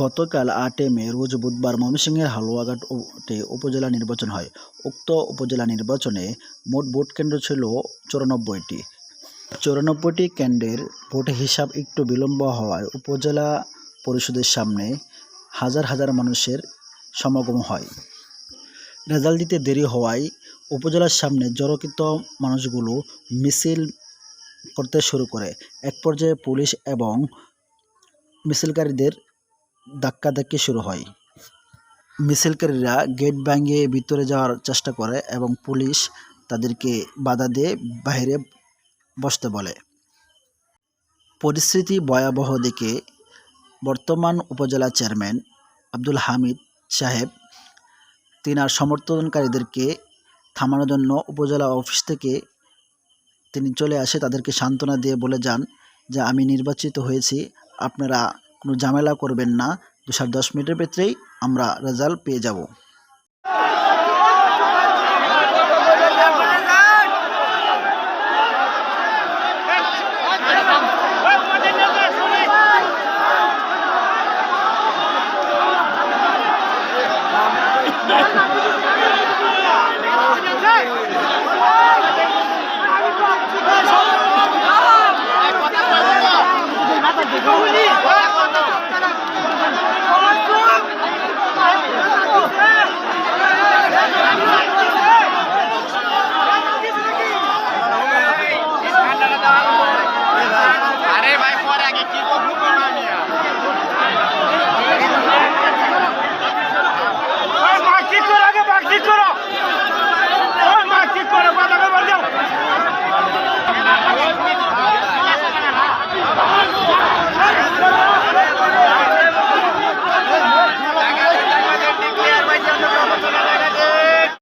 গতকাল আটে মে, রোজ বুধবার ময়মনসিংহের হালুয়াঘাটে উপজেলা নির্বাচন হয়। উক্ত উপজেলা নির্বাচনে মোট ভোট কেন্দ্র ছিল চুরানব্বইটি। চুরানব্বইটি কেন্দ্রের ভোট হিসাব একটু বিলম্ব হওয়ায় উপজেলা পরিষদের সামনে হাজার হাজার মানুষের সমাগম হয়। রেজাল্ট দিতে দেরি হওয়ায় উপজেলার সামনে জড়োকৃত মানুষগুলো মিছিল করতে শুরু করে। এক পর্যায়ে পুলিশ এবং মিছিলকারীদের ধাক্কাধাক্কি শুরু হয়। মিছিলকারীরা গেট ভাঙিয়ে ভিতরে যাওয়ার চেষ্টা করে এবং পুলিশ তাদেরকে বাধা দিয়ে বাইরে বসতে বলে। পরিস্থিতি ভয়াবহ দেখে বর্তমান উপজেলা চেয়ারম্যান আব্দুল হামিদ সাহেব তিনার সমর্থনকারীদেরকে থামানোর জন্য উপজেলা অফিস থেকে তিনি চলে আসে তাদেরকে সান্ত্বনা দিয়ে বলে যান যে, আমি নির্বাচিত হয়েছি, আপনারা কোনো ঝামেলা করবেন না। দু সাত দশ মিনিটের ভেতরেই আমরা রেজাল্ট পেয়ে যাব। aqui, vamos